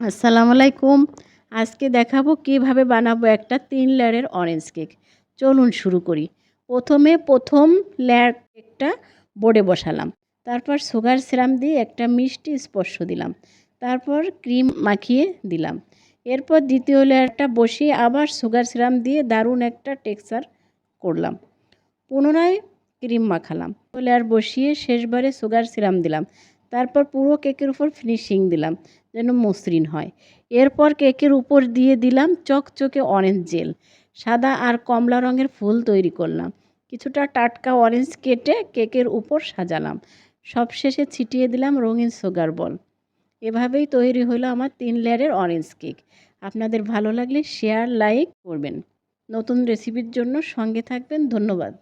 আসসালামু আলাইকুম। আজকে দেখাবো কীভাবে বানাবো একটা তিন লেয়ারের অরেঞ্জ কেক চলুন শুরু করি। প্রথমে প্রথম লেয়ার কেকটা বোর্ডে বসালাম। তারপর সুগার সিরাম দিয়ে একটা মিষ্টি স্পর্শ দিলাম। তারপর ক্রিম মাখিয়ে দিলাম। এরপর দ্বিতীয় লেয়ারটা বসিয়ে আবার সুগার সিরাম দিয়ে দারুণ একটা টেক্সচার করলাম। পুনরায় ক্রিম মাখালাম। লেয়ার বসিয়ে শেষবারে সুগার সিরাম দিলাম। তারপর পুরো কেকের উপর ফিনিশিং দিলাম, যেন মসৃণ হয়। এরপর কেকের উপর দিয়ে দিলাম চকচকে অরেঞ্জ জেল। সাদা আর কমলা রঙের ফুল তৈরি করলাম। কিছুটা টাটকা অরেঞ্জ কেটে কেকের উপর সাজালাম। সবশেষে ছিটিয়ে দিলাম রঙিন সুগার বল। এভাবেই তৈরি হলো আমার তিন লেয়ারের অরেঞ্জ কেক। আপনাদের ভালো লাগলে শেয়ার, লাইক করবেন। নতুন রেসিপির জন্য সঙ্গে থাকবেন। ধন্যবাদ।